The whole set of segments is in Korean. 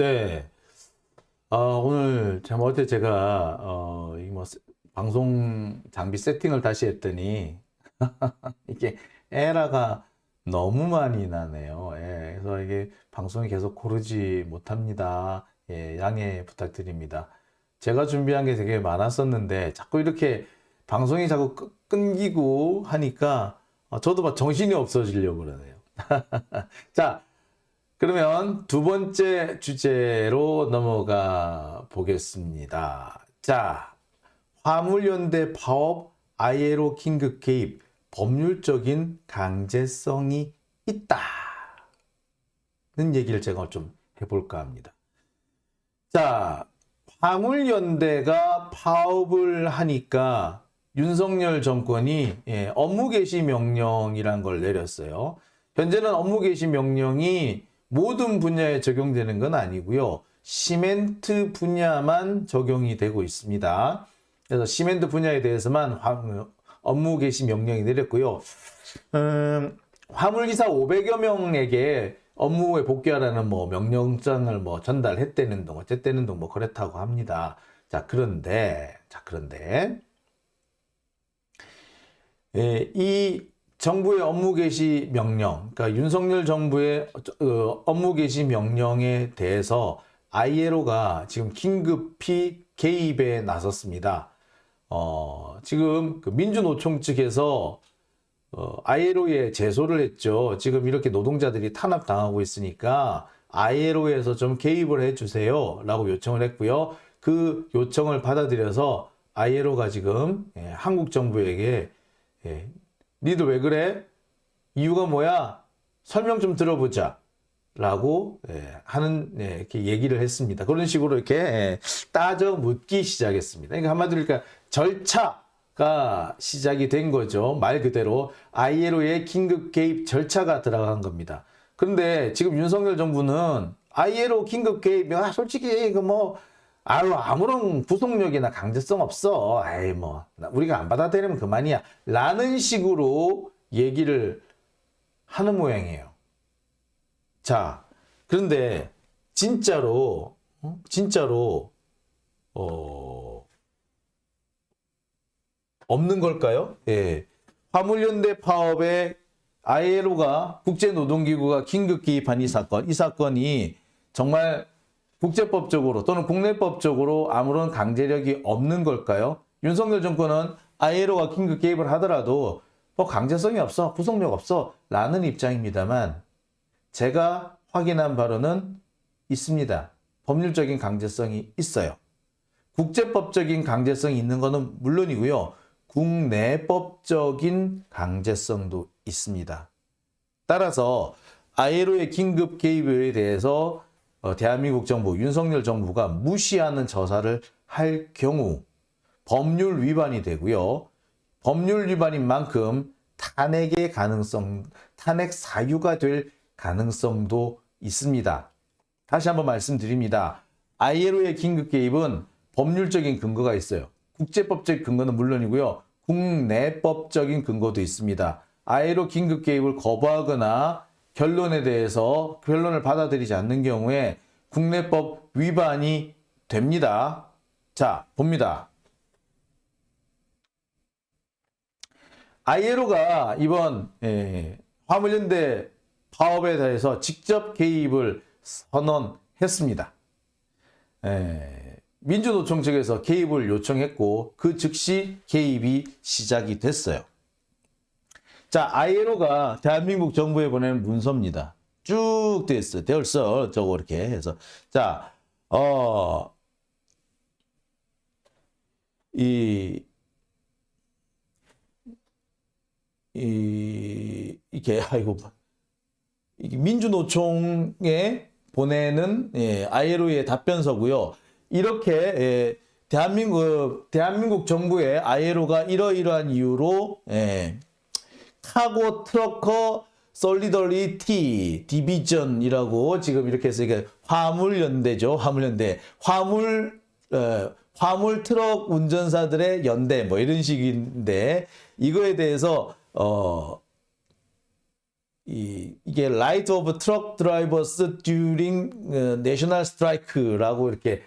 네. 아, 오늘 참 어제 제가 어, 이뭐 방송 장비 세팅을 다시 했더니 이게 에러가 너무 많이 나네요. 예, 그래서 이게 방송이 계속 고르지 못합니다. 예, 양해 부탁드립니다. 제가 준비한 게 되게 많았었는데 자꾸 이렇게 방송이 자꾸 끄- 끊기고 하니까 어, 저도 막 정신이 없어지려고 그러네요. 자, 그러면 두 번째 주제로 넘어가 보겠습니다. 자, 화물연대 파업 ILO 긴급 개입 법률적인 강제성이 있다는 얘기를 제가 좀 해볼까 합니다. 자, 화물연대가 파업을 하니까 윤석열 정권이 예, 업무 개시 명령이란 걸 내렸어요. 현재는 업무 개시 명령이 모든 분야에 적용되는 건 아니고요. 시멘트 분야만 적용이 되고 있습니다. 그래서 시멘트 분야에 대해서만 화- 업무 개시 명령이 내렸고요. 음, 화물기사 500여 명에게 업무에 복귀하라는 뭐 명령장을 뭐 전달했다는 둥 어쨌다는 둥뭐 그렇다고 합니다. 자, 그런데 자, 그런데 예, 이 정부의 업무 개시 명령, 그러니까 윤석열 정부의 어, 업무 개시 명령에 대해서 ILO가 지금 긴급히 개입에 나섰습니다. 어, 지금 그 민주노총 측에서 어, ILO에 제소를 했죠. 지금 이렇게 노동자들이 탄압당하고 있으니까 ILO에서 좀 개입을 해주세요. 라고 요청을 했고요. 그 요청을 받아들여서 ILO가 지금 예, 한국 정부에게 예, 니들 왜 그래? 이유가 뭐야? 설명 좀 들어보자. 라고 예, 하는 예, 이렇게 얘기를 했습니다. 그런 식으로 이렇게 예, 따져 묻기 시작했습니다. 그러니까 한마디로 그러니까 절차가 시작이 된 거죠. 말 그대로 ILO의 긴급 개입 절차가 들어간 겁니다. 그런데 지금 윤석열 정부는 ILO 긴급 개입, 아, 솔직히 이거 뭐 아유 아무런 구속력이나 강제성 없어. 아이 뭐 우리가 안 받아들이면 그만이야. 라는 식으로 얘기를 하는 모양이에요. 자, 그런데 진짜로 어? 진짜로 어 없는 걸까요? 예. 화물연대 파업에 ILO가 국제노동기구가 긴급 개입한 이 사건, 이 사건이 정말 국제법적으로 또는 국내법적으로 아무런 강제력이 없는 걸까요? 윤석열 정권은 ILO가 긴급 개입을 하더라도 뭐 강제성이 없어, 구속력 없어 라는 입장입니다만 제가 확인한 바로는 있습니다. 법률적인 강제성이 있어요. 국제법적인 강제성이 있는 것은 물론이고요. 국내법적인 강제성도 있습니다. 따라서 ILO의 긴급 개입에 대해서 어, 대한민국 정부, 윤석열 정부가 무시하는 저사를 할 경우 법률 위반이 되고요. 법률 위반인 만큼 탄핵의 가능성, 탄핵 사유가 될 가능성도 있습니다. 다시 한번 말씀드립니다. ILO의 긴급 개입은 법률적인 근거가 있어요. 국제법적 근거는 물론이고요. 국내법적인 근거도 있습니다. ILO 긴급 개입을 거부하거나 결론에 대해서 결론을 받아들이지 않는 경우에 국내법 위반이 됩니다. 자, 봅니다. ILO가 이번 예, 화물연대 파업에 대해서 직접 개입을 선언했습니다. 예, 민주노총 측에서 개입을 요청했고 그 즉시 개입이 시작이 됐어요. 자, ILO가 대한민국 정부에 보내는 문서입니다. 쭉 돼 있어요. 대얼서 저거 이렇게 해서 자, 어, 이, 이, 이게 아이고 이게 민주노총에 보내는 예, ILO의 답변서고요. 이렇게 예, 대한민국 대한민국 정부의 ILO가 이러이러한 이유로 예, 카고 트러커 솔리더리티 디비전이라고 지금 이렇게 해서 이게 화물 연대죠. 화물 연대. 화물 어, 화물 트럭 운전사들의 연대 뭐 이런 식인데 이거에 대해서 어 이, 이게 Right of Truck Drivers During 어, National Strike라고 이렇게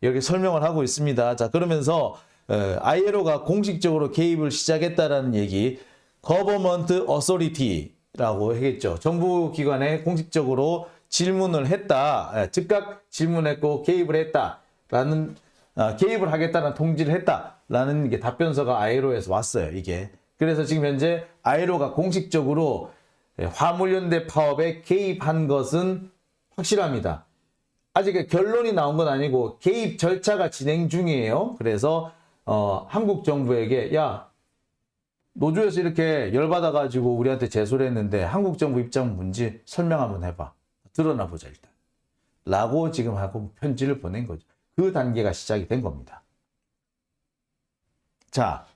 이렇게 설명을 하고 있습니다. 자 그러면서 어, ILO가 공식적으로 개입을 시작했다라는 얘기, Government Authority라고 하겠죠. 정부 기관에 공식적으로 질문을 했다, 예, 즉각 질문했고 개입을 했다라는 아, 개입을 하겠다는 통지를 했다라는 게 답변서가 ILO에서 왔어요. 이게 그래서 지금 현재 ILO가 공식적으로 예, 화물연대 파업에 개입한 것은 확실합니다. 아직 결론이 나온 건 아니고 개입 절차가 진행 중이에요. 그래서 어, 한국 정부에게 야 노조에서 이렇게 열받아 가지고 우리한테 제소를 했는데 한국 정부 입장 뭔지 설명 한번 해봐. 드러나 보자 일단. 라고 지금 하고 편지를 보낸 거죠. 그 단계가 시작이 된 겁니다. 자,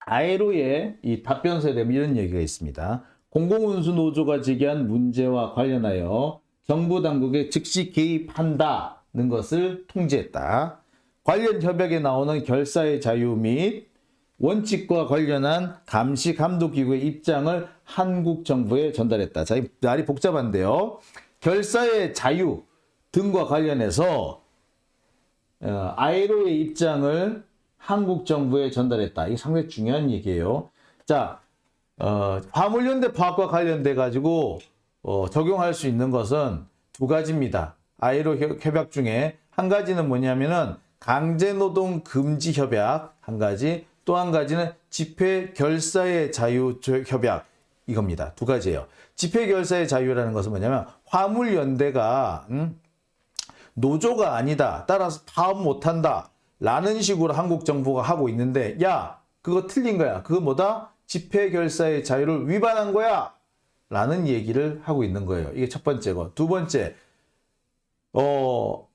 아에로의 이 답변서에 대한 이런 얘기가 있습니다. 공공운수 노조가 제기한 문제와 관련하여 정부 당국에 즉시 개입한다는 것을 통지했다. 관련 협약에 나오는 결사의 자유 및 원칙과 관련한 감시 감독 기구의 입장을 한국 정부에 전달했다. 자, 이 말이 복잡한데요. 결사의 자유 등과 관련해서 어, 아이로의 입장을 한국 정부에 전달했다. 이게 상당히 중요한 얘기예요. 자, 어, 화물연대 파업과 관련돼 가지고 어, 적용할 수 있는 것은 두 가지입니다. 아이로 협- 협약 중에 한 가지는 뭐냐면은 강제노동 금지 협약 한 가지, 또 한 가지는 집회 결사의 자유 저- 협약 이겁니다. 두 가지예요. 집회 결사의 자유라는 것은 뭐냐면 화물 연대가 음, 노조가 아니다. 따라서 파업 못한다. 라는 식으로 한국 정부가 하고 있는데, 야, 그거 틀린 거야. 그거 뭐다? 집회 결사의 자유를 위반한 거야. 라는 얘기를 하고 있는 거예요. 이게 첫 번째고. 두 번째, 어,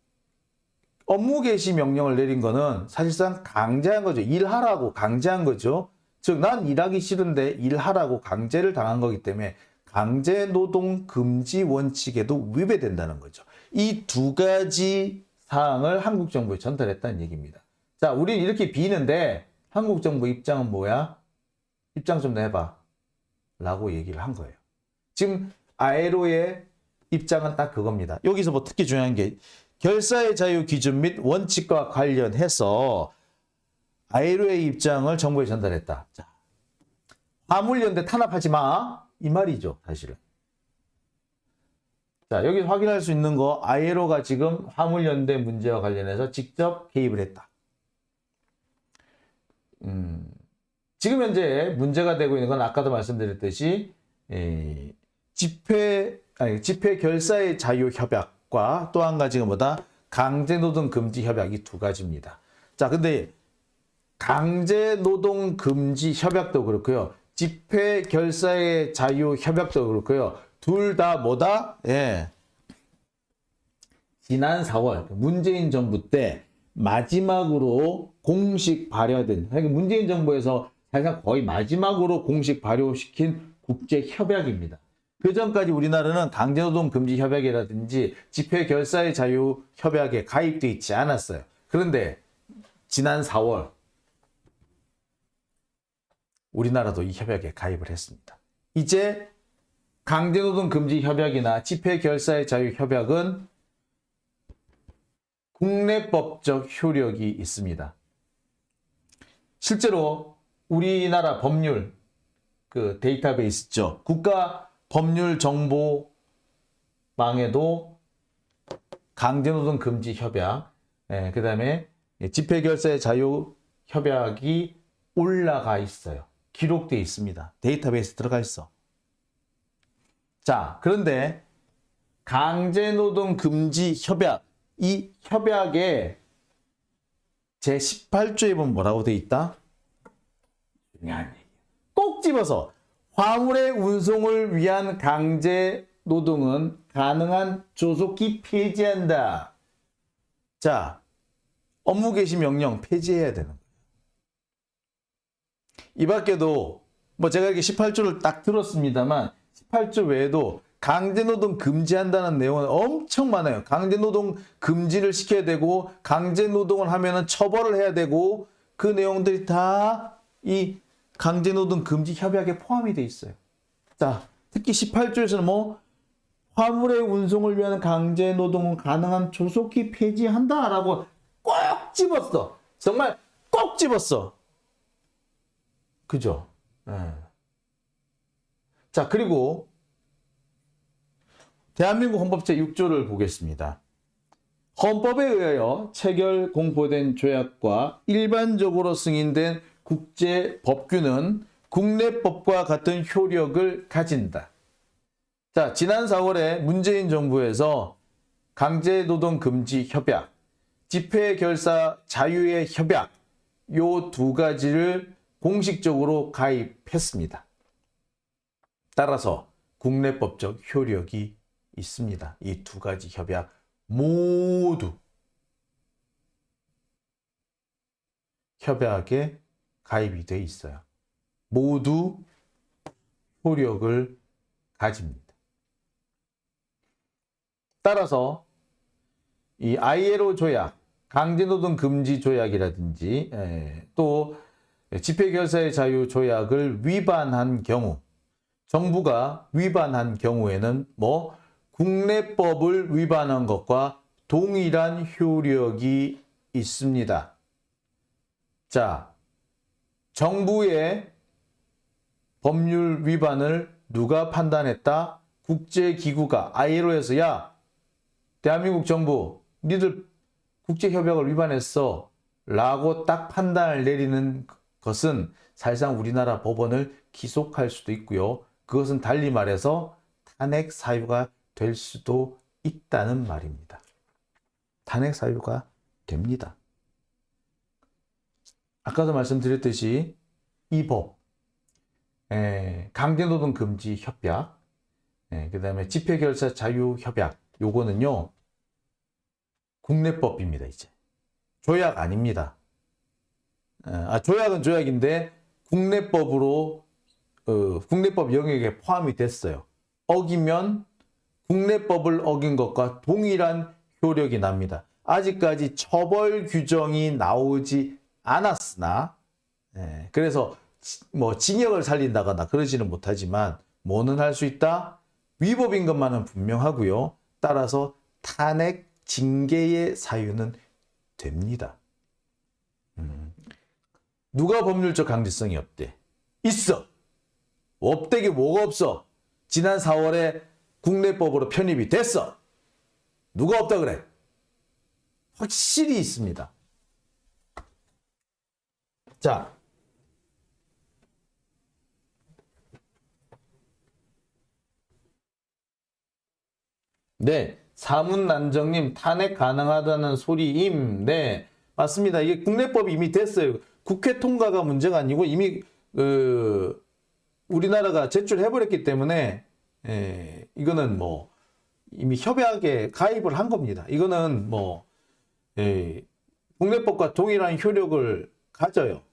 업무 개시 명령을 내린 거는 사실상 강제한 거죠. 일하라고 강제한 거죠. 즉, 난 일하기 싫은데 일하라고 강제를 당한 거기 때문에 강제 노동 금지 원칙에도 위배된다는 거죠. 이 두 가지 사항을 한국 정부에 전달했다는 얘기입니다. 자, 우리 이렇게 비는데 한국 정부 입장은 뭐야? 입장 좀 내봐. 라고 얘기를 한 거예요. 지금 아에로의 입장은 딱 그겁니다. 여기서 뭐 특히 중요한 게 결사의 자유 기준 및 원칙과 관련해서 아에로의 입장을 정부에 전달했다. 자, 화물연대 탄압하지 마. 이 말이죠, 사실은. 자, 여기 확인할 수 있는 거 아이로가 지금 화물연대 문제와 관련해서 직접 개입을 했다. 음, 지금 현재 문제가 되고 있는 건 아까도 말씀드렸듯이 에, 집회 아니 집회 결사의 자유 협약 과 또 한 가지가 뭐다 강제노동 금지 협약 이 두 가지입니다. 자, 근데 강제노동 금지 협약도 그렇고요. 집회 결사의 자유 협약도 그렇고요. 둘 다 뭐다? 예. 지난 4월 문재인 정부 때 마지막으로 공식 발효된 그러니까 문재인 정부에서 사실상 거의 마지막으로 공식 발효시킨 국제 협약입니다. 그 전까지 우리나라는 강제노동 금지 협약이라든지 집회 결사의 자유 협약에 가입돼 있지 않았어요. 그런데 지난 4월 우리나라도 이 협약에 가입을 했습니다. 이제 강제노동 금지 협약이나 집회 결사의 자유 협약은 국내법적 효력이 있습니다. 실제로 우리나라 법률 그 데이터베이스죠. 국가 법률 정보망에도 강제노동 금지 협약, 예, 그 다음에 집회 결사의 자유 협약이 올라가 있어요. 기록돼 있습니다. 데이터베이스 들어가 있어. 자, 그런데 강제노동 금지 협약 이 협약에 제 18조에 보면 뭐라고 돼 있다? 꼭 집어서 화물의 운송을 위한 강제 노동은 가능한 조속히 폐지한다. 자, 업무 개시 명령 폐지해야 되는 거예요. 이 밖에도 뭐 제가 이렇게 18조를 딱 들었습니다만 18조 외에도 강제노동 금지한다는 내용은 엄청 많아요. 강제노동 금지를 시켜야 되고 강제노동을 하면은 처벌을 해야 되고 그 내용들이 다 이 강제노동 금지 협약에 포함이 돼 있어요. 자, 특히 18조에서는 뭐 화물의 운송을 위한 강제노동은 가능한 조속히 폐지한다라고 꼭 집었어. 정말 꼭 집었어. 그죠? 예. 자, 그리고 대한민국 헌법 제6조를 보겠습니다. 헌법에 의하여 체결 공포된 조약과 일반적으로 승인된 국제 법규는 국내 법과 같은 효력을 가진다. 자, 지난 4월에 문재인 정부에서 강제노동 금지 협약, 집회 결사 자유의 협약, 요 두 가지를 공식적으로 가입했습니다. 따라서 국내법적 효력이 있습니다. 이 두 가지 협약 모두 협약에 가입이 돼 있어요. 모두 효력을 가집니다. 따라서 이 ILO 조약, 강제노동 금지 조약이라든지 에, 또 집회결사의 자유 조약을 위반한 경우 정부가 위반한 경우에는 뭐 국내법을 위반한 것과 동일한 효력이 있습니다. 자, 정부의 법률 위반을 누가 판단했다? 국제기구가 ILO에서 야, 대한민국 정부, 니들 국제협약을 위반했어. 라고 딱 판단을 내리는 것은 사실상 우리나라 법원을 기속할 수도 있고요. 그것은 달리 말해서 탄핵 사유가 될 수도 있다는 말입니다. 탄핵 사유가 됩니다. 아까도 말씀드렸듯이 이 법, 에, 강제노동 금지 협약, 그 다음에 집회결사 자유 협약, 요거는요, 국내법입니다, 이제. 조약 아닙니다. 에, 아, 조약은 조약인데, 국내법으로, 어, 국내법 영역에 포함이 됐어요. 어기면 국내법을 어긴 것과 동일한 효력이 납니다. 아직까지 처벌 규정이 나오지 않았으나, 예, 그래서 지- 뭐 징역을 살린다거나 그러지는 못하지만 뭐는 할 수 있다? 위법인 것만은 분명하고요. 따라서 탄핵 징계의 사유는 됩니다. 음. 누가 법률적 강제성이 없대? 있어. 없대기 뭐가 없어? 지난 4월에 국내법으로 편입이 됐어. 누가 없다 그래? 확실히 있습니다. 자. 네. 사문난정님 탄핵 가능하다는 소리임. 네. 맞습니다. 이게 국내법이 이미 됐어요. 국회 통과가 문제가 아니고 이미 그 우리나라가 제출해버렸기 때문에 예, 이거는 뭐 이미 협약에 가입을 한 겁니다. 이거는 뭐 예, 국내법과 동일한 효력을 가져요.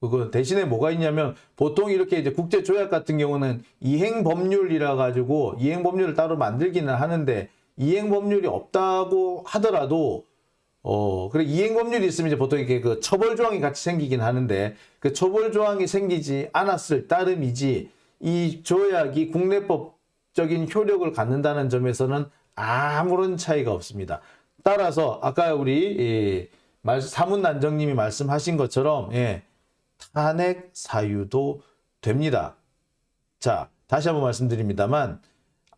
그거 대신에 뭐가 있냐면 보통 이렇게 이제 국제 조약 같은 경우는 이행 법률이라 가지고 이행 법률을 따로 만들기는 하는데 이행 법률이 없다고 하더라도 어 그래 이행 법률이 있으면 이제 보통 이렇게 그 처벌 조항이 같이 생기긴 하는데 그 처벌 조항이 생기지 않았을 따름이지 이 조약이 국내법적인 효력을 갖는다는 점에서는 아무런 차이가 없습니다. 따라서 아까 우리 이 말- 사문 난정님이 말씀하신 것처럼 예, 탄핵 사유도 됩니다. 자, 다시 한번 말씀드립니다만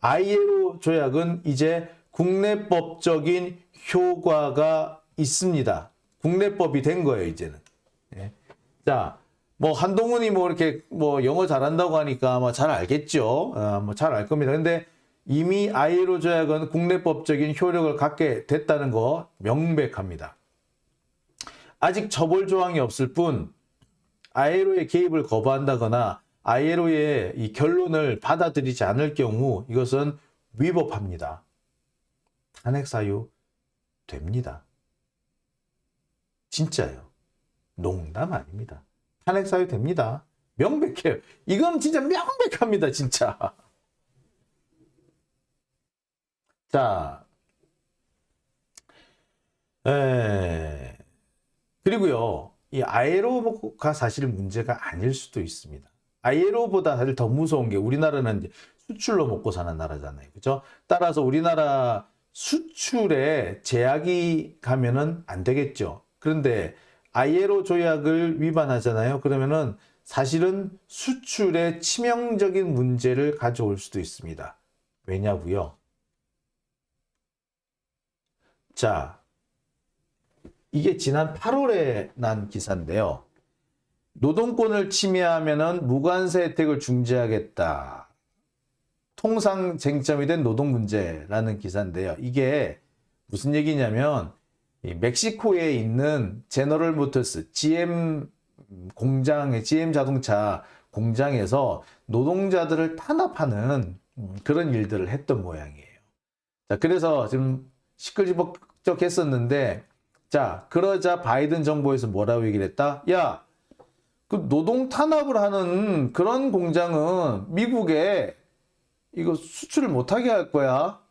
ILO 조약은 이제 국내법적인 효과가 있습니다. 국내법이 된 거예요, 이제는. 예. 자, 뭐 한동훈이 뭐 이렇게 뭐 영어 잘한다고 하니까 아마 잘 알겠죠. 어, 뭐잘 알 겁니다. 근데 이미 ILO 조약은 국내법적인 효력을 갖게 됐다는 거 명백합니다. 아직 처벌 조항이 없을 뿐 ILO의 개입을 거부한다거나 ILO의 이 결론을 받아들이지 않을 경우 이것은 위법합니다. 탄핵 사유 됩니다. 진짜요. 농담 아닙니다. 탄핵 사유 됩니다. 명백해요. 이건 진짜 명백합니다, 진짜. 자, 에, 그리고요, 이 아에로가 사실 문제가 아닐 수도 있습니다. 아에로보다 사실 더 무서운 게 우리나라는 수출로 먹고 사는 나라잖아요. 그죠? 따라서 우리나라 수출에 제약이 가면은 안 되겠죠. 그런데 아이에로 조약을 위반하잖아요. 그러면은 사실은 수출에 치명적인 문제를 가져올 수도 있습니다. 왜냐고요? 자, 이게 지난 8월에 난 기사인데요. 노동권을 침해하면은 무관세 혜택을 중지하겠다. 통상 쟁점이 된 노동 문제라는 기사인데요. 이게 무슨 얘기냐면 이 멕시코에 있는 제너럴 모터스 GM 공장, GM 자동차 공장에서 노동자들을 탄압하는 음, 그런 일들을 했던 모양이에요. 자, 그래서 지금 시끌시끌했었는데, 자, 그러자 바이든 정부에서 뭐라고 얘기를 했다? 야, 그 노동 탄압을 하는 그런 공장은 미국에 이거 수출을 못하게 할 거야.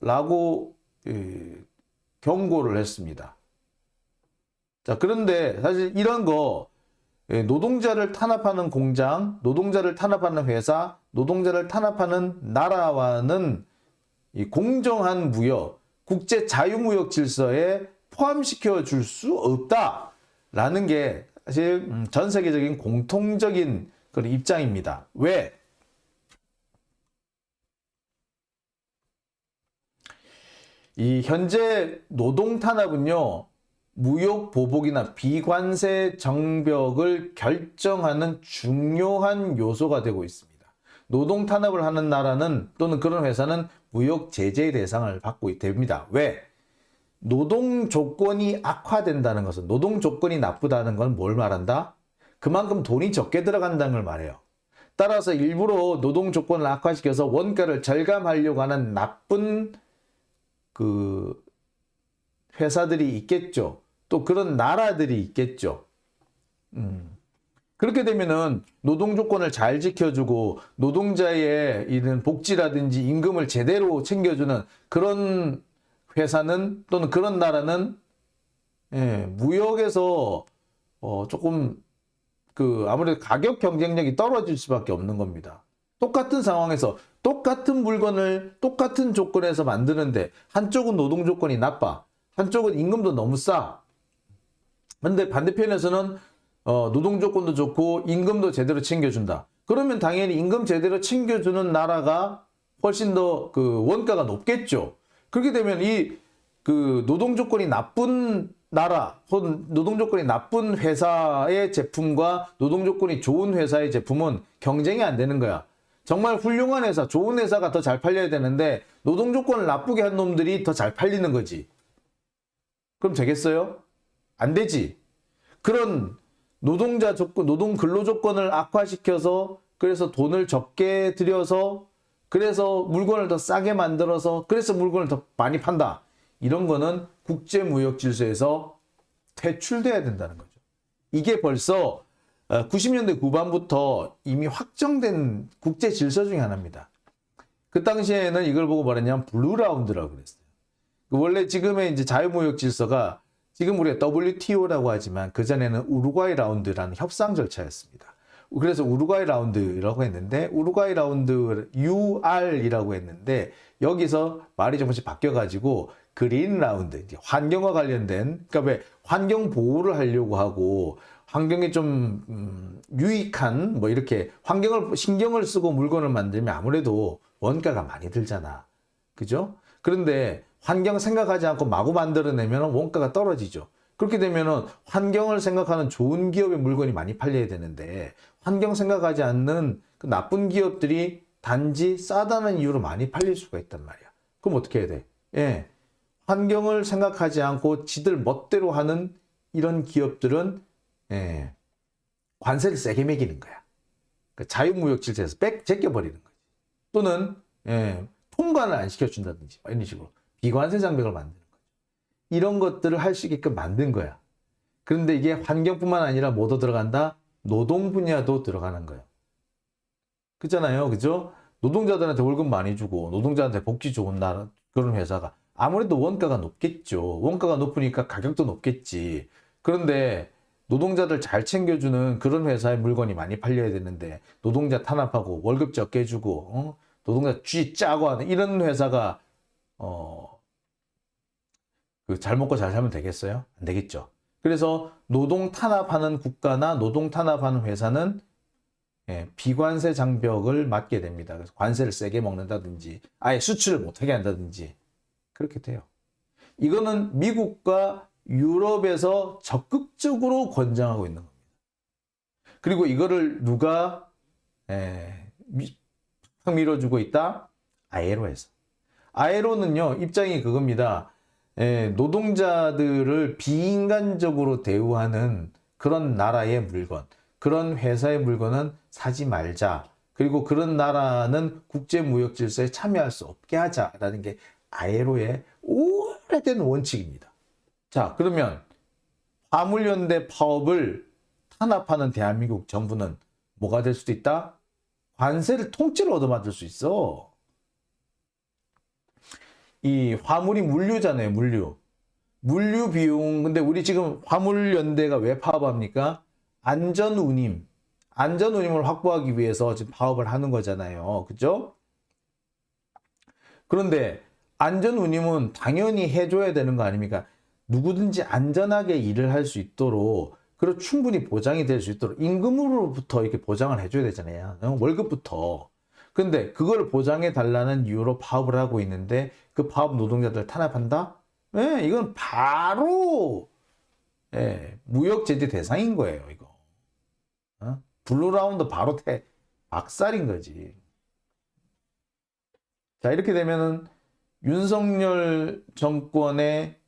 라고 예, 경고를 했습니다. 자, 그런데 사실 이런 거 예, 노동자를 탄압하는 공장, 노동자를 탄압하는 회사, 노동자를 탄압하는 나라와는 이 공정한 무역, 국제 자유무역 질서에 포함시켜 줄 수 없다라는 게 사실 음, 전 세계적인 공통적인 그런 입장입니다. 왜? 이 현재 노동 탄압은요. 무역 보복이나 비관세 정벽을 결정하는 중요한 요소가 되고 있습니다. 노동 탄압을 하는 나라는 또는 그런 회사는 무역 제재 대상을 받고 됩니다. 왜? 노동 조건이 악화된다는 것은 노동 조건이 나쁘다는 건 뭘 말한다? 그만큼 돈이 적게 들어간다는 걸 말해요. 따라서 일부러 노동 조건을 악화시켜서 원가를 절감하려고 하는 나쁜 그 회사들이 있겠죠. 또 그런 나라들이 있겠죠. 음. 그렇게 되면은 노동 조건을 잘 지켜주고 노동자의 이런 복지라든지 임금을 제대로 챙겨주는 그런 회사는 또는 그런 나라는 예, 무역에서 어, 조금 그 아무래도 가격 경쟁력이 떨어질 수밖에 없는 겁니다. 똑같은 상황에서 똑같은 물건을 똑같은 조건에서 만드는데 한쪽은 노동 조건이 나빠, 한쪽은 임금도 너무 싸. 근데 반대편에서는 어, 노동 조건도 좋고 임금도 제대로 챙겨준다. 그러면 당연히 임금 제대로 챙겨주는 나라가 훨씬 더 그 원가가 높겠죠. 그렇게 되면 이 그 노동 조건이 나쁜 나라 혹은 노동 조건이 나쁜 회사의 제품과 노동 조건이 좋은 회사의 제품은 경쟁이 안 되는 거야. 정말 훌륭한 회사, 좋은 회사가 더 잘 팔려야 되는데 노동 조건을 나쁘게 한 놈들이 더 잘 팔리는 거지. 그럼 되겠어요? 안 되지. 그런 노동자 조건, 노동 근로 조건을 악화시켜서 그래서 돈을 적게 들여서 그래서 물건을 더 싸게 만들어서 그래서 물건을 더 많이 판다. 이런 거는 국제무역 질서에서 퇴출돼야 된다는 거죠. 이게 벌써 90년대 후반부터 이미 확정된 국제 질서 중에 하나입니다. 그 당시에는 이걸 보고 말했냐면 블루라운드라고 그랬어요. 그 원래 지금의 이제 자유무역 질서가 지금 우리가 WTO라고 하지만 그전에는 우루과이 라운드라는 협상 절차였습니다. 그래서 우루과이 라운드라고 했는데 우루과이 라운드 UR이라고 했는데 여기서 말이 조금씩 바뀌어 가지고 그린 라운드 환경과 관련된 그러니까 왜 환경 보호를 하려고 하고 환경에 좀 음, 유익한 뭐 이렇게 환경을 신경을 쓰고 물건을 만들면 아무래도 원가가 많이 들잖아. 그죠? 그런데 환경 생각하지 않고 마구 만들어내면 원가가 떨어지죠. 그렇게 되면은 환경을 생각하는 좋은 기업의 물건이 많이 팔려야 되는데 환경 생각하지 않는 그 나쁜 기업들이 단지 싸다는 이유로 많이 팔릴 수가 있단 말이야. 그럼 어떻게 해야 돼? 예. 환경을 생각하지 않고 지들 멋대로 하는 이런 기업들은 예. 관세를 세게 매기는 거야. 그 자유무역 질서에서 뺏 제껴버리는 거지. 또는 예. 통관을 안 시켜준다든지 이런 식으로 비관세 장벽을 만드는. 이런 것들을 할 수 있게끔 만든 거야. 그런데 이게 환경뿐만 아니라 뭐도 들어간다? 노동 분야도 들어가는 거예요. 그잖아요. 그죠? 노동자들한테 월급 많이 주고 노동자한테 복지 좋은 나라 그런 회사가 아무래도 원가가 높겠죠. 원가가 높으니까 가격도 높겠지. 그런데 노동자들 잘 챙겨주는 그런 회사의 물건이 많이 팔려야 되는데 노동자 탄압하고 월급 적게 주고 어? 노동자 쥐 짜고 하는 이런 회사가 어, 그 잘 먹고 잘 살면 되겠어요? 안 되겠죠. 그래서 노동 탄압하는 국가나 노동 탄압하는 회사는 예, 비관세 장벽을 맞게 됩니다. 그래서 관세를 세게 먹는다든지 아예 수출을 못하게 한다든지 그렇게 돼요. 이거는 미국과 유럽에서 적극적으로 권장하고 있는 겁니다. 그리고 이거를 누가 에, 미, 팍 밀어주고 있다? 아에로에서. 아에로는요 입장이 그겁니다. 에, 노동자들을 비인간적으로 대우하는 그런 나라의 물건, 그런 회사의 물건은 사지 말자. 그리고 그런 나라는 국제무역 질서에 참여할 수 없게 하자라는 게 아에로의 오래된 원칙입니다. 자, 그러면 화물연대 파업을 탄압하는 대한민국 정부는 뭐가 될 수도 있다? 관세를 통째로 얻어맞을 수 있어. 이 화물이 물류잖아요, 물류. 물류 비용, 근데 우리 지금 화물연대가 왜 파업합니까? 안전 운임, 안전 운임을 확보하기 위해서 지금 파업을 하는 거잖아요. 그죠? 그런데 안전 운임은 당연히 해줘야 되는 거 아닙니까? 누구든지 안전하게 일을 할 수 있도록 그리고 충분히 보장이 될 수 있도록 임금으로부터 이렇게 보장을 해줘야 되잖아요. 어? 월급부터. 근데 그걸 보장해 달라는 이유로 파업을 하고 있는데 그 파업 노동자들 탄압한다? 예, 이건 바로 예, 무역 제재 대상인 거예요, 이거. 어? 블루라운드 바로 태 박살인 거지. 자, 이렇게 되면은 윤석열 정권의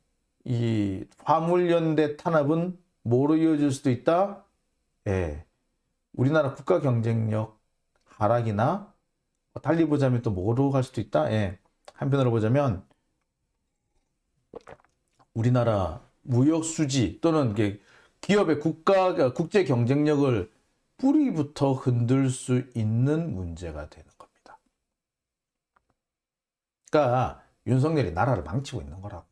이 화물연대 탄압은 뭐로 이어질 수도 있다? 예. 우리나라 국가 경쟁력 하락이나 달리 보자면 또 뭐로 갈 수도 있다? 예. 한편으로 보자면 우리나라 무역 수지 또는 기업의 국가 국제 경쟁력을 뿌리부터 흔들 수 있는 문제가 되는 겁니다. 그러니까 윤석열이 나라를 망치고 있는 거라고.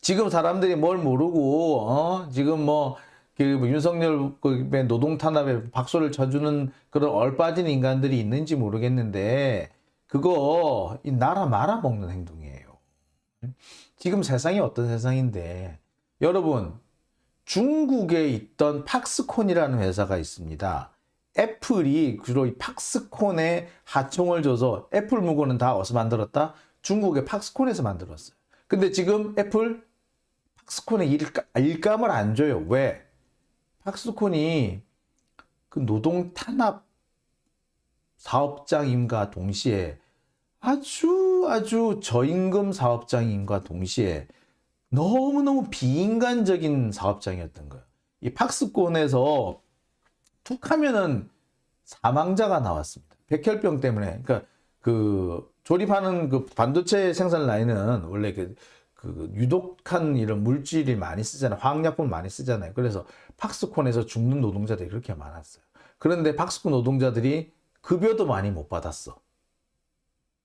지금 사람들이 뭘 모르고 어? 지금 뭐, 그 윤석열의 노동 탄압에 박수를 쳐주는 그런 얼빠진 인간들이 있는지 모르겠는데 그거 이 나라 말아먹는 행동이에요. 지금 세상이 어떤 세상인데 여러분 중국에 있던 팍스콘이라는 회사가 있습니다. 애플이 주로 이 팍스콘에 하청을 줘서 애플 물건은 다 어디서 만들었다? 중국의 팍스콘에서 만들었어요. 근데 지금 애플 팍스콘에 일감, 일감을 안 줘요. 왜? 팍스콘이 그 노동 탄압 사업장임과 동시에 아주 아주 저임금 사업장임과 동시에 너무너무 비인간적인 사업장이었던 거예요. 이 팍스콘에서 툭 하면은 사망자가 나왔습니다. 백혈병 때문에. 그러니까 그 조립하는 그 반도체 생산 라인은 원래 그, 그 유독한 이런 물질이 많이 쓰잖아요. 화학약품을 많이 쓰잖아요. 그래서 팍스콘에서 죽는 노동자들이 그렇게 많았어요. 그런데 팍스콘 노동자들이 급여도 많이 못 받았어.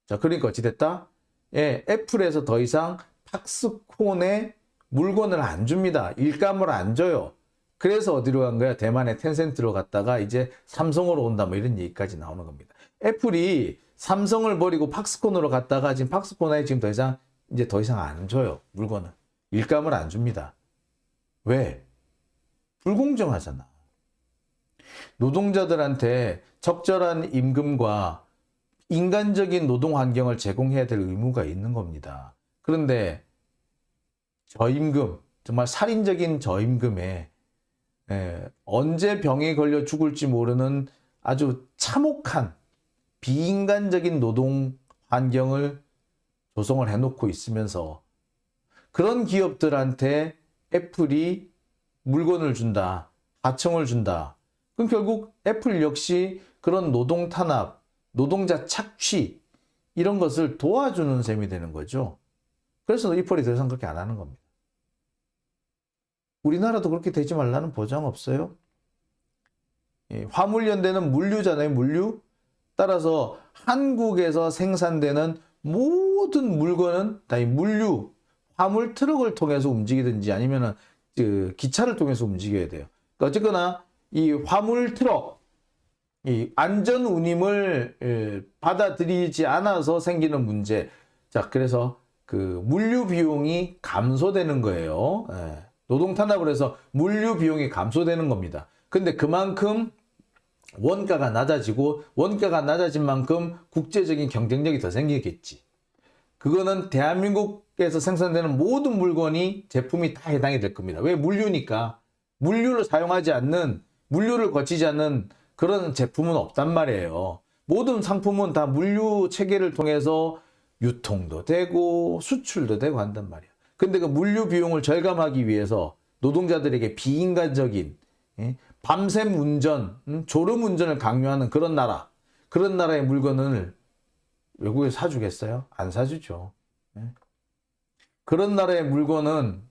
자, 그러니까 어찌됐다? 예, 애플에서 더 이상 팍스콘에 물건을 안 줍니다. 일감을 안 줘요. 그래서 어디로 간 거야? 대만의 텐센트로 갔다가 이제 삼성으로 온다 뭐 이런 얘기까지 나오는 겁니다. 애플이 삼성을 버리고 팍스콘으로 갔다가 지금 팍스콘에 지금 더 이상 이제 더 이상 안 줘요. 물건을. 일감을 안 줍니다. 왜? 불공정하잖아. 노동자들한테 적절한 임금과 인간적인 노동 환경을 제공해야 될 의무가 있는 겁니다. 그런데 저임금, 정말 살인적인 저임금에 예, 언제 병에 걸려 죽을지 모르는 아주 참혹한 비인간적인 노동 환경을 조성을 해놓고 있으면서 그런 기업들한테 애플이 물건을 준다, 하청을 준다. 그럼 결국 애플 역시 그런 노동 탄압, 노동자 착취 이런 것을 도와주는 셈이 되는 거죠. 그래서 이펄이 더 이상 그렇게 안 하는 겁니다. 우리나라도 그렇게 되지 말라는 보장 없어요. 예, 화물연대는 물류잖아요, 물류. 따라서 한국에서 생산되는 모든 물건은 다 이 물류, 화물 트럭을 통해서 움직이든지 아니면은 그 기차를 통해서 움직여야 돼요. 그러니까 어쨌거나 이 화물 트럭 이 안전 운임을 예, 받아들이지 않아서 생기는 문제. 자, 그래서 그 물류 비용이 감소되는 거예요. 예. 노동 탄압을 해서 물류 비용이 감소되는 겁니다. 근데 그만큼 원가가 낮아지고 원가가 낮아진 만큼 국제적인 경쟁력이 더 생기겠지. 그거는 대한민국에서 생산되는 모든 물건이 제품이 다 해당이 될 겁니다. 왜 물류니까 물류를 사용하지 않는 물류를 거치지 않는 그런 제품은 없단 말이에요. 모든 상품은 다 물류 체계를 통해서 유통도 되고 수출도 되고 한단 말이야. 근데 그 물류 비용을 절감하기 위해서 노동자들에게 비인간적인 예? 밤샘 운전, 음? 졸음 운전을 강요하는 그런 나라, 그런 나라의 물건을 외국에 사주겠어요? 안 사주죠. 예? 그런 나라의 물건은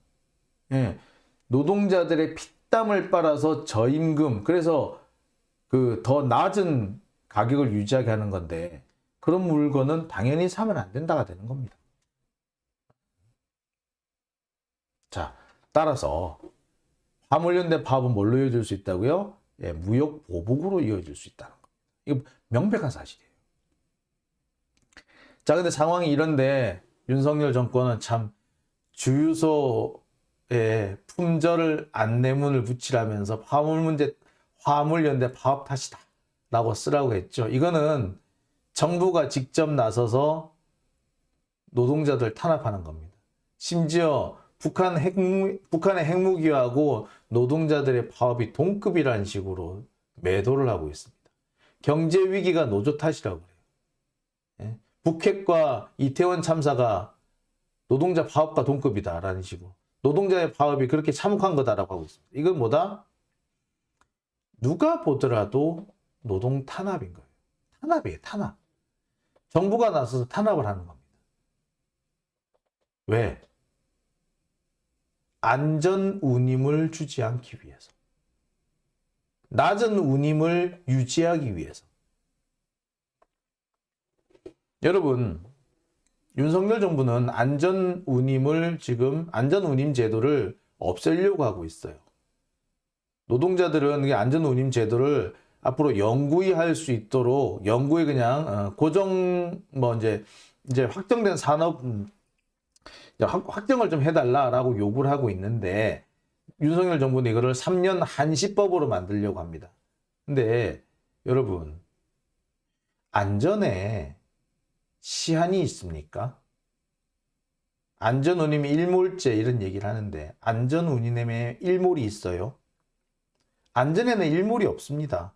예, 노동자들의 피땀을 빨아서 저임금, 그래서 그 더 낮은 가격을 유지하게 하는 건데 그런 물건은 당연히 사면 안 된다가 되는 겁니다. 자, 따라서 화물연 대 파업은 뭘로 이어질 수 있다고요? 예, 무역 보복으로 이어질 수 있다는 거. 이거 명백한 사실이에요. 자, 근데 상황이 이런데 윤석열 정권은 참 주유소에 품절을 안내문을 붙이라면서 화물 문제, 화물 연대 파업 탓이다. 라고 쓰라고 했죠. 이거는 정부가 직접 나서서 노동자들 탄압하는 겁니다. 심지어 북한 핵무, 북한의 핵무기하고 노동자들의 파업이 동급이라는 식으로 매도를 하고 있습니다. 경제 위기가 노조 탓이라고 그래요. 예? 북핵과 이태원 참사가 노동자 파업과 동급이다라는 식으로 노동자의 파업이 그렇게 참혹한 거다라고 하고 있습니다. 이건 뭐다? 누가 보더라도 노동 탄압인 거예요. 탄압이에요, 탄압. 정부가 나서서 탄압을 하는 겁니다. 왜? 안전 운임을 주지 않기 위해서. 낮은 운임을 유지하기 위해서. 여러분, 윤석열 정부는 안전 운임을 지금 안전 운임 제도를 없애려고 하고 있어요. 노동자들은 이 안전 운임 제도를 앞으로 영구히 할 수 있도록 영구히 그냥 어, 고정 뭐 이제 이제 확정된 산업 음, 확정을 좀 해달라라고 요구를 하고 있는데 윤석열 정부는 이거를 3년 한시법으로 만들려고 합니다. 근데 여러분 안전에 시한이 있습니까? 안전운임이 일몰제 이런 얘기를 하는데 안전운임에 일몰이 있어요? 안전에는 일몰이 없습니다.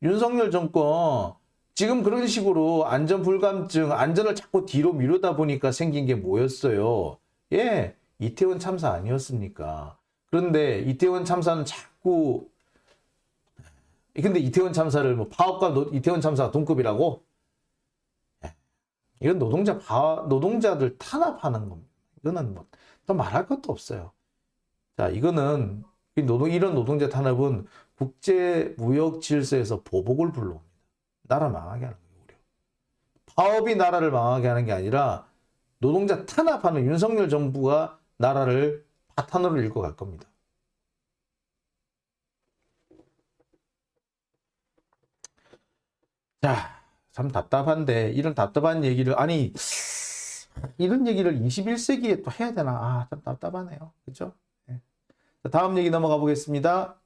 윤석열 정권 지금 그런 식으로 안전 불감증, 안전을 자꾸 뒤로 미루다 보니까 생긴 게 뭐였어요? 예, 이태원 참사 아니었습니까? 그런데 이태원 참사는 자꾸 근데 이태원 참사를 뭐 파업과 노- 이태원 참사가 동급이라고? 예, 이건 노동자 파, 노동자들 탄압하는 겁니다. 이거는 뭐더 말할 것도 없어요. 자, 이거는 이 노동 이런 노동자 탄압은 국제 무역 질서에서 보복을 불러옵니다. 나라 망하게 하는 거예요. 오히려. 파업이 나라를 망하게 하는 게 아니라 노동자 탄압하는 윤석열 정부가 나라를 파탄으로 일고 갈 겁니다. 자, 참 답답한데 이런 답답한 얘기를 아니 이런 얘기를 21세기에 또 해야 되나? 아, 참 답답하네요. 그죠? 예. 자, 다음 얘기 넘어가 보겠습니다.